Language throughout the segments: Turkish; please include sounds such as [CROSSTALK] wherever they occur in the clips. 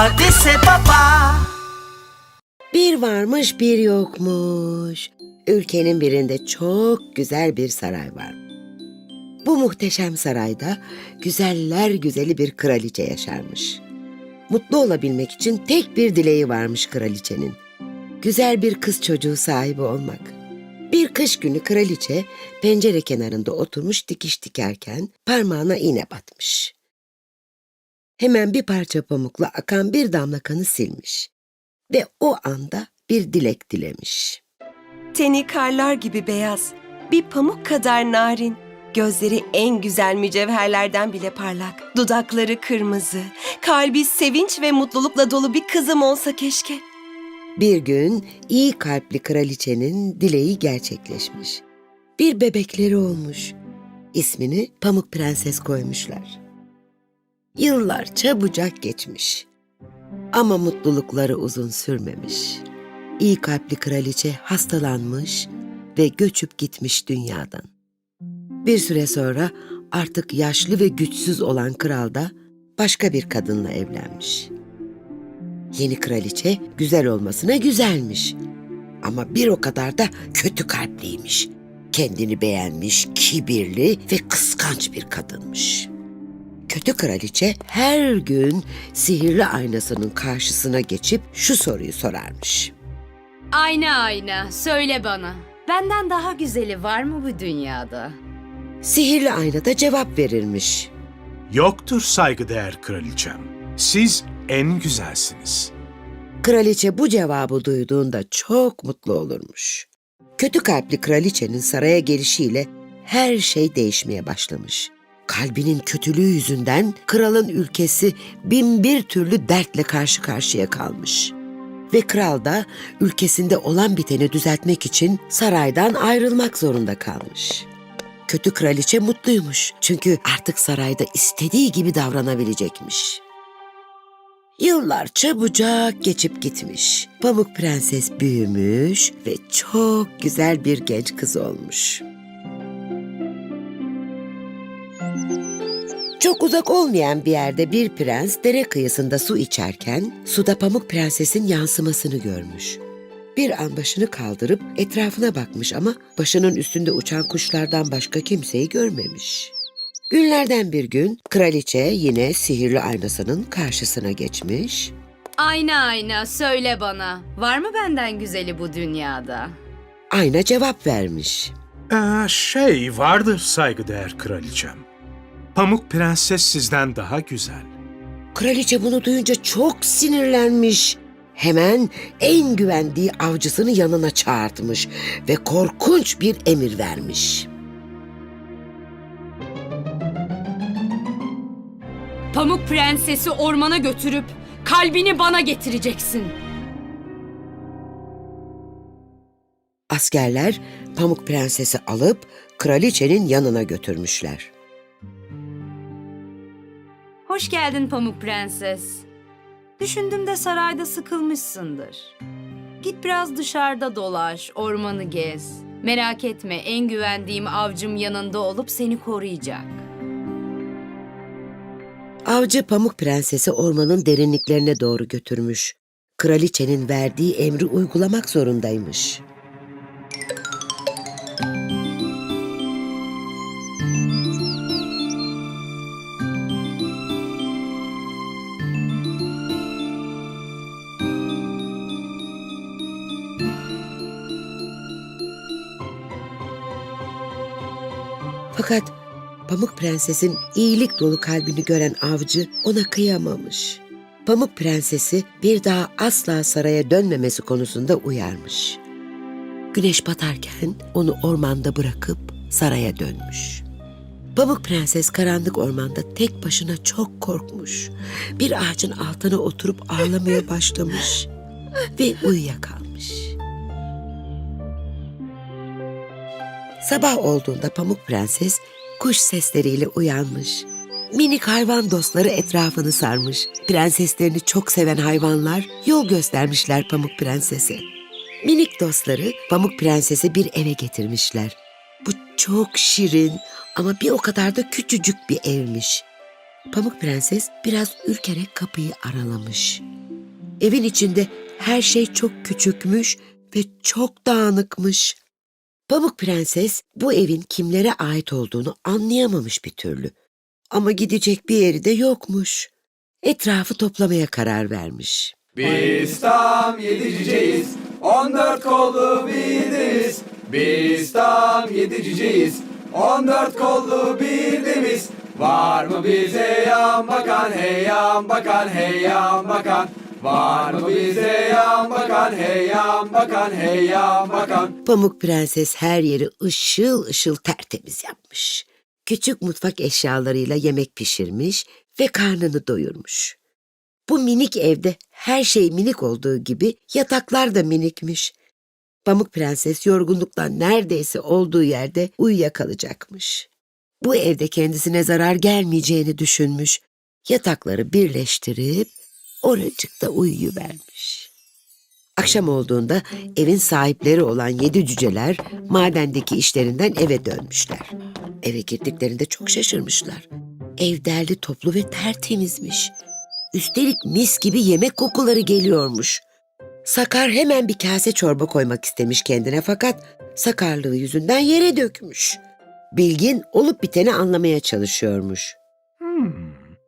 Hadise Baba Bir varmış bir yokmuş. Ülkenin birinde çok güzel bir saray var. Bu muhteşem sarayda güzeller güzeli bir kraliçe yaşarmış. Mutlu olabilmek için tek bir dileği varmış kraliçenin. Güzel bir kız çocuğu sahibi olmak. Bir kış günü kraliçe pencere kenarında oturmuş dikiş dikerken parmağına iğne batmış. Hemen bir parça pamukla akan bir damla kanı silmiş ve o anda bir dilek dilemiş. Teni karlar gibi beyaz, bir pamuk kadar narin. Gözleri en güzel mücevherlerden bile parlak. Dudakları kırmızı. Kalbi sevinç ve mutlulukla dolu bir kızım olsa keşke. Bir gün iyi kalpli kraliçenin dileği gerçekleşmiş. Bir bebekleri olmuş. İsmini Pamuk Prenses koymuşlar. Yıllar çabucak geçmiş. Ama mutlulukları uzun sürmemiş. İyi kalpli kraliçe hastalanmış ve göçüp gitmiş dünyadan. Bir süre sonra artık yaşlı ve güçsüz olan kral da başka bir kadınla evlenmiş. Yeni kraliçe güzel olmasına güzelmiş. Ama bir o kadar da kötü kalpliymiş. Kendini beğenmiş, kibirli ve kıskanç bir kadınmış. Kötü kraliçe her gün sihirli aynasının karşısına geçip şu soruyu sorarmış. Ayna ayna söyle bana. Benden daha güzeli var mı bu dünyada? Sihirli ayna da cevap verirmiş. Yoktur saygıdeğer kraliçem. Siz en güzelsiniz. Kraliçe bu cevabı duyduğunda çok mutlu olurmuş. Kötü kalpli kraliçenin saraya gelişiyle her şey değişmeye başlamış. Kalbinin kötülüğü yüzünden kralın ülkesi bin bir türlü dertle karşı karşıya kalmış. Ve kral da ülkesinde olan biteni düzeltmek için saraydan ayrılmak zorunda kalmış. Kötü kraliçe mutluymuş çünkü artık sarayda istediği gibi davranabilecekmiş. Yıllar çabucak geçip gitmiş. Pamuk Prenses büyümüş ve çok güzel bir genç kız olmuş. Çok uzak olmayan bir yerde bir prens dere kıyısında su içerken suda Pamuk Prenses'in yansımasını görmüş. Bir an başını kaldırıp etrafına bakmış ama başının üstünde uçan kuşlardan başka kimseyi görmemiş. Günlerden bir gün kraliçe yine sihirli aynasının karşısına geçmiş. Ayna ayna söyle bana. Var mı benden güzeli bu dünyada? Ayna cevap vermiş. Ee, şey vardır saygıdeğer kraliçem. Pamuk Prenses sizden daha güzel. Kraliçe bunu duyunca çok sinirlenmiş. Hemen en güvendiği avcısını yanına çağırtmış ve korkunç bir emir vermiş. Pamuk prensesi ormana götürüp kalbini bana getireceksin. Askerler Pamuk Prenses'i alıp kraliçenin yanına götürmüşler. Hoş geldin Pamuk Prenses. Düşündüm de sarayda sıkılmışsındır. Git biraz dışarıda dolaş, ormanı gez. Merak etme en güvendiğim avcım yanında olup seni koruyacak. Avcı Pamuk Prenses'i ormanın derinliklerine doğru götürmüş. Kraliçenin verdiği emri uygulamak zorundaymış. Fakat Pamuk Prenses'in iyilik dolu kalbini gören avcı ona kıyamamış. Pamuk Prenses'i bir daha asla saraya dönmemesi konusunda uyarmış. Güneş batarken onu ormanda bırakıp saraya dönmüş. Pamuk Prenses karanlık ormanda tek başına çok korkmuş. Bir ağacın altına oturup ağlamaya başlamış ve uyuyakalmış. Sabah olduğunda Pamuk Prenses kuş sesleriyle uyanmış. Minik hayvan dostları etrafını sarmış. Prenseslerini çok seven hayvanlar yol göstermişler Pamuk Prenses'e. Minik dostları Pamuk Prenses'i bir eve getirmişler. Bu çok şirin ama bir o kadar da küçücük bir evmiş. Pamuk Prenses biraz ürkerek kapıyı aralamış. Evin içinde her şey çok küçükmüş ve çok dağınıkmış. Pamuk Prenses bu evin kimlere ait olduğunu anlayamamış bir türlü. Ama gidecek bir yeri de yokmuş. Etrafı toplamaya karar vermiş. Biz tam yedi cüceyiz, on dört kollu bir deniz. Biz tam yedi cüceyiz, on dört kollu bir deniz. Var mı bize yan bakan, hey yan bakan, hey yan bakan. Var mı bize yan bakan, hey yan bakan, hey yan bakan. Pamuk Prenses her yeri ışıl ışıl tertemiz yapmış. Küçük mutfak eşyalarıyla yemek pişirmiş ve karnını doyurmuş. Bu minik evde her şey minik olduğu gibi yataklar da minikmiş. Pamuk Prenses yorgunluktan neredeyse olduğu yerde uyuyakalacakmış. Bu evde kendisine zarar gelmeyeceğini düşünmüş. Yatakları birleştirip oracıkta uyuyuvermiş. Akşam olduğunda evin sahipleri olan yedi cüceler madendeki işlerinden eve dönmüşler. Eve girdiklerinde çok şaşırmışlar. Ev derli toplu ve tertemizmiş. Üstelik mis gibi yemek kokuları geliyormuş. Sakar hemen bir kase çorba koymak istemiş kendine fakat sakarlığı yüzünden yere dökmüş. Bilgin olup biteni anlamaya çalışıyormuş. Hmm,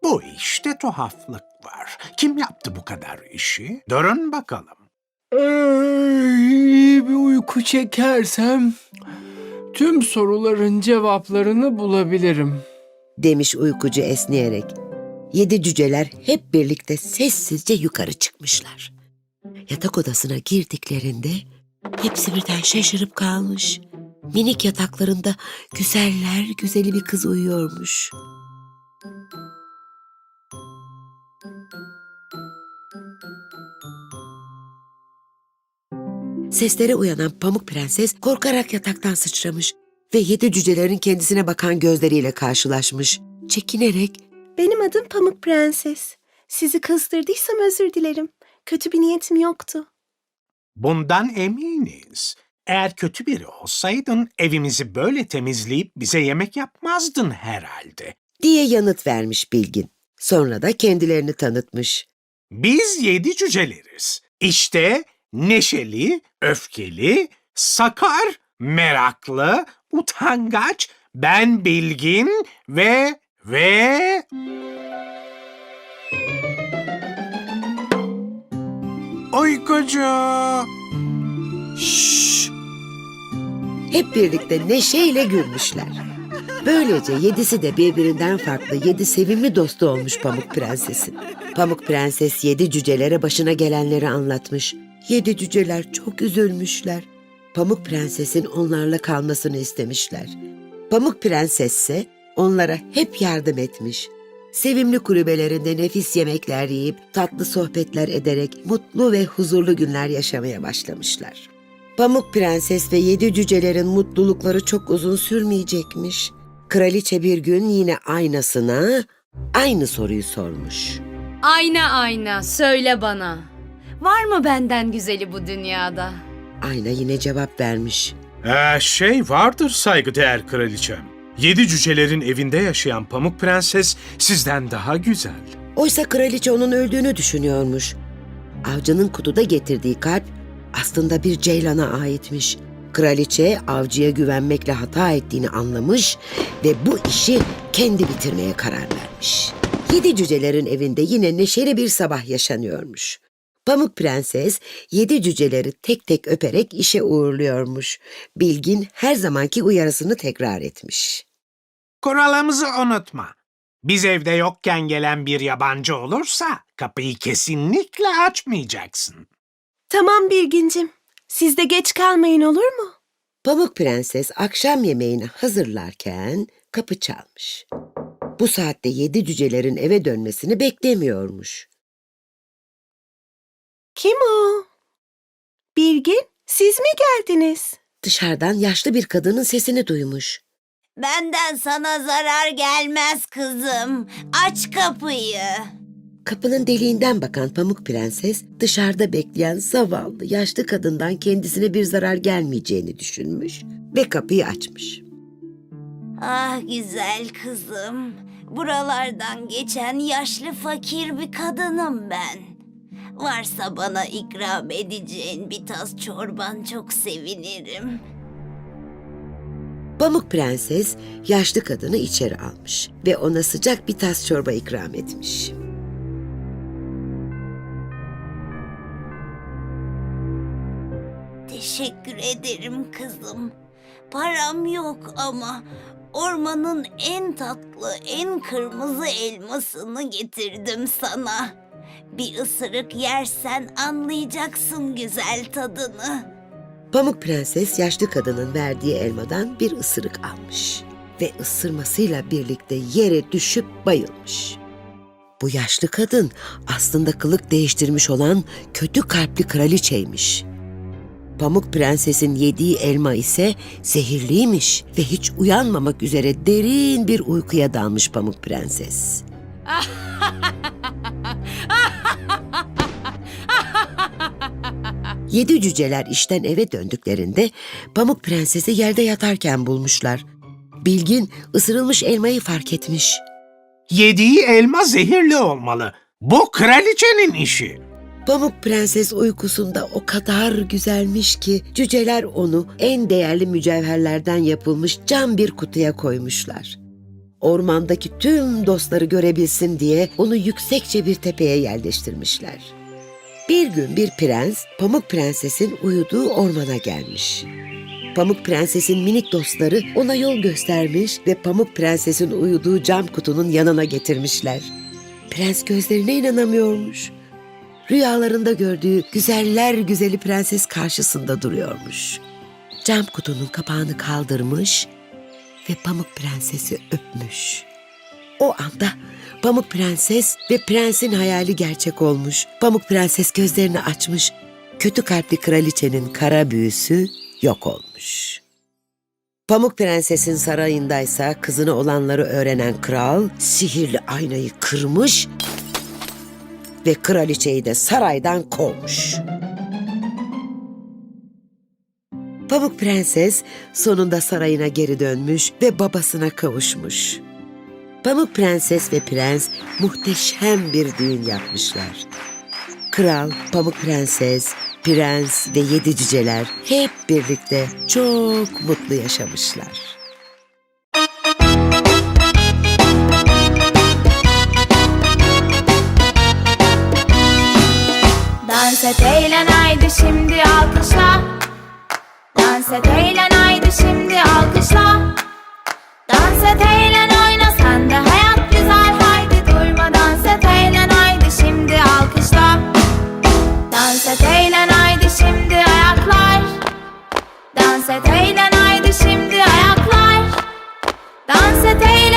bu işte tuhaflık var. Kim yaptı bu kadar işi? Durun bakalım. İyi bir uyku çekersem tüm soruların cevaplarını bulabilirim. demiş uykucu esneyerek. Yedi cüceler hep birlikte sessizce yukarı çıkmışlar. Yatak odasına girdiklerinde hepsi birden şaşırıp kalmış. Minik yataklarında güzeller güzeli bir kız uyuyormuş. Seslere uyanan Pamuk Prenses korkarak yataktan sıçramış ve yedi cücelerin kendisine bakan gözleriyle karşılaşmış. Çekinerek Benim adım Pamuk Prenses. Sizi kızdırdıysam özür dilerim. Kötü bir niyetim yoktu. Bundan eminiz. Eğer kötü biri olsaydın evimizi böyle temizleyip bize yemek yapmazdın herhalde. diye yanıt vermiş Bilgin. Sonra da kendilerini tanıtmış. Biz yedi cüceleriz. İşte neşeli, öfkeli, sakar, meraklı, utangaç, ben bilgin ve ve uykucu. Şşş! Hep birlikte neşeyle gülmüşler. Böylece yedisi de birbirinden farklı yedi sevimli dostu olmuş Pamuk Prenses'in. Pamuk Prenses yedi cücelere başına gelenleri anlatmış. Yedi cüceler çok üzülmüşler. Pamuk Prenses'in onlarla kalmasını istemişler. Pamuk Prenses ise onlara hep yardım etmiş. Sevimli kulübelerinde nefis yemekler yiyip tatlı sohbetler ederek mutlu ve huzurlu günler yaşamaya başlamışlar. Pamuk Prenses ve yedi cücelerin mutlulukları çok uzun sürmeyecekmiş. Kraliçe bir gün yine aynasına aynı soruyu sormuş. Ayna ayna söyle bana. Var mı benden güzeli bu dünyada? Ayna yine cevap vermiş. Ee, şey vardır saygıdeğer kraliçem. Yedi cücelerin evinde yaşayan Pamuk Prenses sizden daha güzel. Oysa kraliçe onun öldüğünü düşünüyormuş. Avcının kutuda getirdiği kalp aslında bir ceylana aitmiş. Kraliçe avcıya güvenmekle hata ettiğini anlamış ve bu işi kendi bitirmeye karar vermiş. Yedi cücelerin evinde yine neşeli bir sabah yaşanıyormuş. Pamuk Prenses yedi cüceleri tek tek öperek işe uğurluyormuş. Bilgin her zamanki uyarısını tekrar etmiş. Kuralımızı unutma. Biz evde yokken gelen bir yabancı olursa kapıyı kesinlikle açmayacaksın. Tamam Bilgincim. Siz de geç kalmayın olur mu? Pamuk Prenses akşam yemeğini hazırlarken kapı çalmış. Bu saatte yedi cücelerin eve dönmesini beklemiyormuş. Kim o? Bilgin, siz mi geldiniz? Dışarıdan yaşlı bir kadının sesini duymuş. Benden sana zarar gelmez kızım. Aç kapıyı. Kapının deliğinden bakan Pamuk Prenses dışarıda bekleyen zavallı yaşlı kadından kendisine bir zarar gelmeyeceğini düşünmüş ve kapıyı açmış. Ah güzel kızım. Buralardan geçen yaşlı fakir bir kadınım ben. Varsa bana ikram edeceğin bir tas çorban çok sevinirim. Pamuk Prenses yaşlı kadını içeri almış ve ona sıcak bir tas çorba ikram etmiş. Teşekkür ederim kızım. Param yok ama ormanın en tatlı, en kırmızı elmasını getirdim sana. Bir ısırık yersen anlayacaksın güzel tadını. Pamuk Prenses yaşlı kadının verdiği elmadan bir ısırık almış ve ısırmasıyla birlikte yere düşüp bayılmış. Bu yaşlı kadın aslında kılık değiştirmiş olan kötü kalpli kraliçeymiş. Pamuk Prenses'in yediği elma ise zehirliymiş ve hiç uyanmamak üzere derin bir uykuya dalmış Pamuk Prenses. [LAUGHS] Yedi cüceler işten eve döndüklerinde Pamuk Prenses'i yerde yatarken bulmuşlar. Bilgin ısırılmış elmayı fark etmiş. Yediği elma zehirli olmalı. Bu kraliçenin işi. Pamuk Prenses uykusunda o kadar güzelmiş ki cüceler onu en değerli mücevherlerden yapılmış cam bir kutuya koymuşlar. Ormandaki tüm dostları görebilsin diye onu yüksekçe bir tepeye yerleştirmişler. Bir gün bir prens Pamuk Prenses'in uyuduğu ormana gelmiş. Pamuk Prenses'in minik dostları ona yol göstermiş ve Pamuk Prenses'in uyuduğu cam kutunun yanına getirmişler. Prens gözlerine inanamıyormuş. Rüyalarında gördüğü güzeller güzeli prenses karşısında duruyormuş. Cam kutunun kapağını kaldırmış ve Pamuk Prenses'i öpmüş. O anda Pamuk Prenses ve prensin hayali gerçek olmuş. Pamuk Prenses gözlerini açmış. Kötü kalpli kraliçenin kara büyüsü yok olmuş. Pamuk Prenses'in sarayındaysa kızını olanları öğrenen kral sihirli aynayı kırmış ve kraliçeyi de saraydan kovmuş. Pamuk Prenses sonunda sarayına geri dönmüş ve babasına kavuşmuş. Pamuk Prenses ve Prens muhteşem bir düğün yapmışlar. Kral, Pamuk Prenses, Prens ve yedi cüceler hep birlikte çok mutlu yaşamışlar. Dans et eğlen haydi şimdi alkışla Dans et eğlen haydi şimdi alkışla Dans et eğlen haydi şimdi ayaklar. Dans et eğlen haydi şimdi ayaklar. Dans et eğlen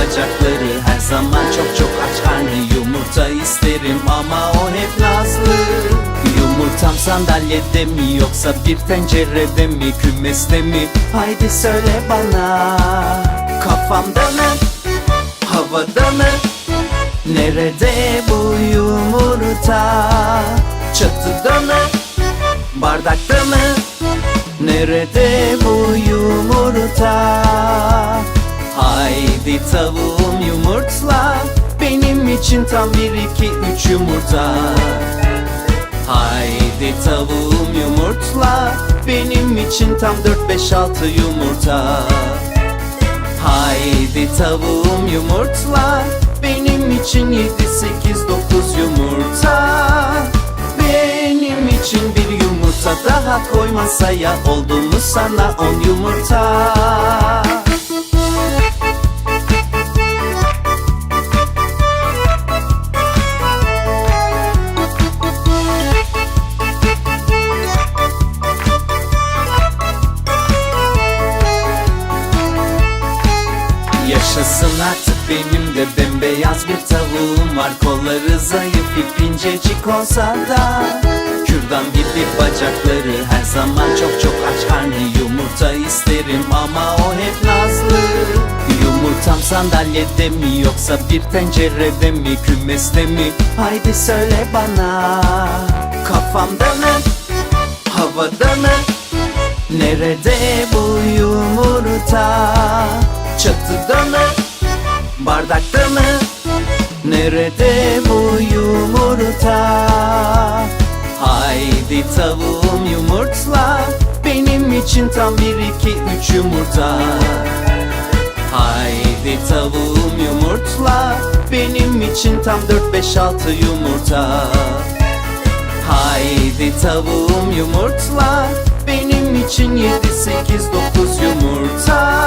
bacakları her zaman çok çok aç karnı Yumurta isterim ama o hep nazlı Yumurtam sandalyede mi yoksa bir tencerede mi kümeste mi Haydi söyle bana kafamda mı havada mı Nerede bu yumurta? Çatıda mı? Bardakta mı? Nerede bu yumurta? Haydi tavuğum yumurtla Benim için tam bir iki üç yumurta. Haydi tavuğum yumurtla Benim için tam dört beş altı yumurta. Haydi tavuğum yumurtla Benim için yedi sekiz dokuz yumurta. Benim için bir yumurta daha koy masaya Oldu mu sana on yumurta var Kolları zayıf ip incecik olsa da Kürdan gibi bacakları her zaman çok çok aç karnı Yumurta isterim ama o hep nazlı Yumurtam sandalyede mi yoksa bir tencerede mi kümeste mi Haydi söyle bana Kafamda mı havada mı Nerede bu yumurta? Çatıda mı? Bardakta mı? Nerede bu yumurta? Haydi tavuğum yumurtla Benim için tam bir iki üç yumurta. Haydi tavuğum yumurtla Benim için tam dört beş altı yumurta. Haydi tavuğum yumurtla Benim için yedi sekiz dokuz yumurta.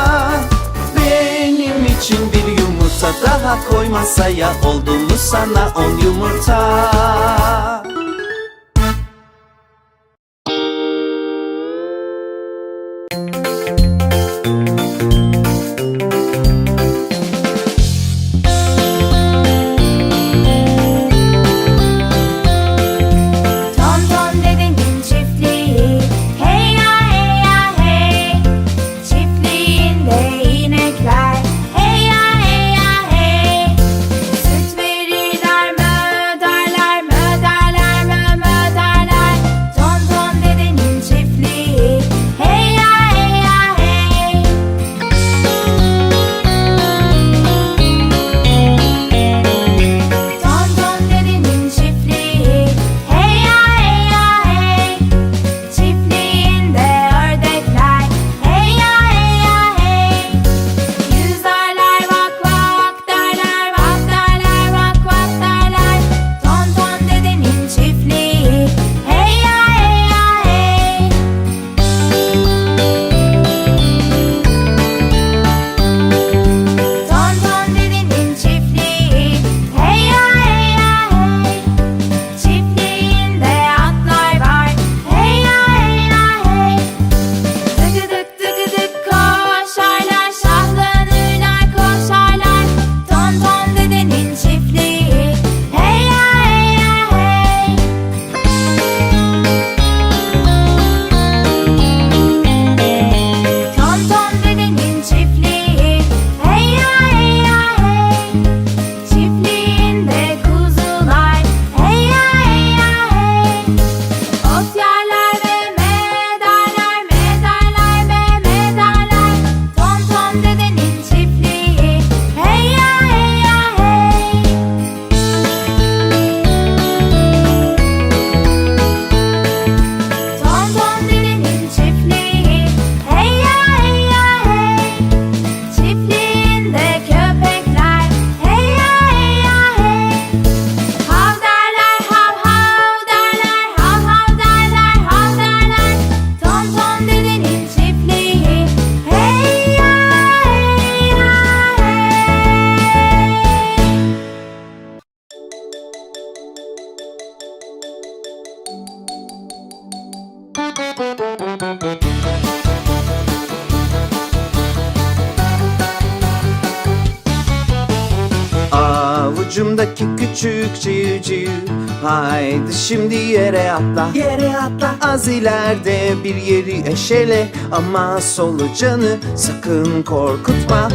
Benim için bir yumurta daha koy masaya. Oldu mu sana on yumurta Haydi şimdi yere atla. Yere atla. Az ileride bir yeri eşele. Ama solucanı sakın korkutma.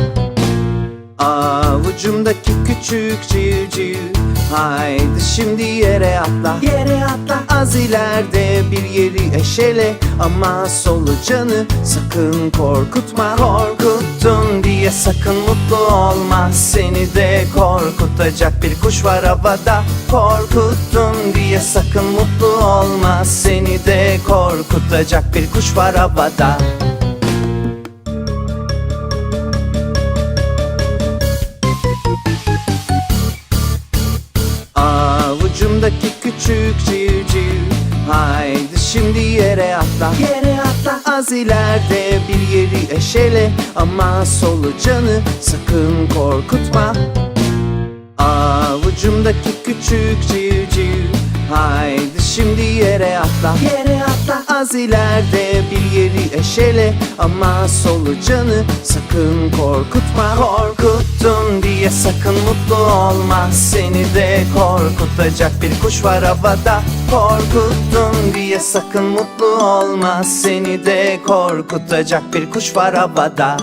Avucumdaki küçük civciv Haydi şimdi yere atla. Yere atla. Az ileride bir yeri eşele. Ama solucanı sakın korkutma. Korkuttun diye sakın mutlu olma. Seni de korkutacak bir kuş var havada. Korkuttun diye sakın mutlu olma. Seni de korkutacak bir kuş var havada Avucumdaki küçük civciv. Haydi şimdi yere atla. Yere atla. Az ileride bir yeri eşele. Ama solucanı sakın korkutma. Avucumdaki küçük civciv Haydi şimdi yere atla. Yere atla. Az ileride bir yeri eşele. Ama solucanı sakın korkutma. Korkuttun diye sakın mutlu olma. Seni de korkutacak bir kuş var havada. Korkuttun diye sakın mutlu olma. Seni de korkutacak bir kuş var havada